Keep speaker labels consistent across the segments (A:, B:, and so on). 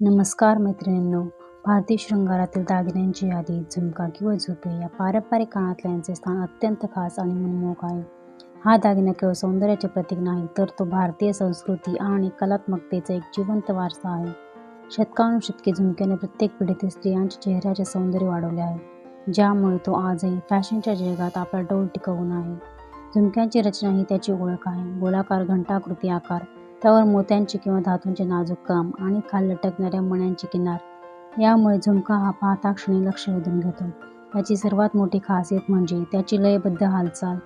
A: नमस्कार मैत्रिणींनो भारतीय शृंगारातील दागिन्यांची यादी झुमका किंवा झुपे या पारंपरिक कानातल्यांचे स्थान अत्यंत खास आणि मनमोहक आहे. हा दागिना केवळ सौंदर्याचे प्रतीक नाही तर तो भारतीय संस्कृती आणि कलात्मकतेचा एक जिवंत वारसा आहे. शतकानुशतके झुमक्याने प्रत्येक पिढीतील स्त्रियांच्या चेहऱ्याचे सौंदर्य वाढवले आहे ज्यामुळे तो आजही फॅशनच्या जगात आपला डोल टिकवून आहे. झुमक्यांची रचना ही त्याची ओळख आहे. गोलाकार घंटाकृती आकार त्यावर मोत्यांचे किंवा धातूंचे नाजूक काम आणि खाल लटकणाऱ्या मण्यांची किनार. यामुळे झुमका हा पाहता क्षणी लक्ष वेधून घेतो. याची सर्वात मोठी खासियत म्हणजे त्याची लयबद्ध हालचाल.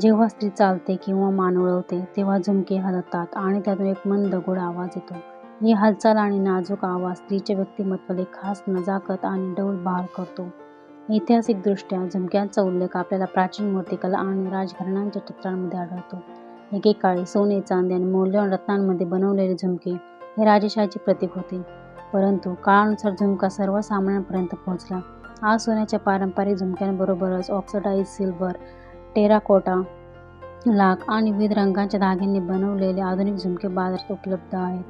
A: जेव्हा स्त्री चालते किंवा मान वळवते तेव्हा झुमके हलतात आणि त्यातून एक मंद गोड आवाज येतो. ही हालचाल आणि नाजूक आवाज स्त्रीच्या व्यक्तिमत्वाला खास नजाकत आणि डौल बहाल करतो. ऐतिहासिकदृष्ट्या झुमक्यांचा उल्लेख आपल्याला प्राचीन मूर्तिकला आणि राजघराण्यांच्या चित्रांमध्ये आढळतो. एकेकाळी सोने चांदी आणि मौल्यवान रत्नांमध्ये बनवलेले झुमके हे राजेशाहीचे प्रतीक होते. परंतु काळानुसार झुमका सर्वसामान्यांपर्यंत पोहोचला. आज सोन्याच्या पारंपरिक झुमक्यांबरोबरच ऑक्सिडाईज सिल्वर टेराकोटा लाख आणि विविध रंगांच्या धाग्यांनी बनवलेले आधुनिक झुमके बाजारात उपलब्ध आहेत.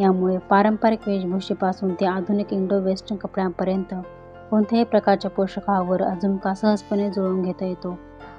A: यामुळे पारंपरिक वेशभूषेपासून ते आधुनिक इंडो वेस्टर्न कपड्यांपर्यंत कोणत्याही प्रकारच्या पोषकावर झुमका सहजपणे जुळवून घेता येतो.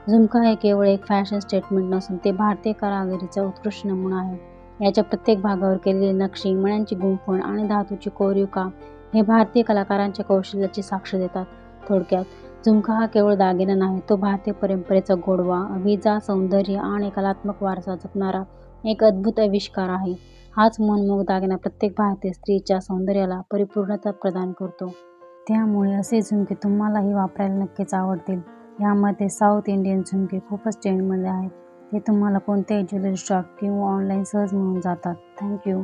A: झुमका हे केवळ एक फॅशन स्टेटमेंट नसून ते भारतीय कारागिरीचा उत्कृष्ट नमुना आहे. याच्या प्रत्येक भागावर केलेली नक्षी मण्यांची गुंफण आणि धातूची कोरीव काम हे भारतीय कलाकारांच्या कौशल्याची साक्ष देतात. थोडक्यात झुमका हा केवळ दागिना नाही तो भारतीय परंपरेचा गोडवा अभिजा सौंदर्य आणि कलात्मक वारसा जपणारा एक अद्भुत आविष्कार आहे. हाच मनमोग दागिना प्रत्येक भारतीय स्त्रीच्या सौंदर्याला परिपूर्णता प्रदान करतो. त्यामुळे असे झुमके तुम्हालाही वापरायला नक्कीच आवडतील. यामध्ये साऊथ इंडियन झुमके खूपच ट्रेंडमध्ये आहेत. ते तुम्हाला कोणत्याही ज्वेलरी शॉप किंवा ऑनलाईन सहज मिळून जातात. थँक्यू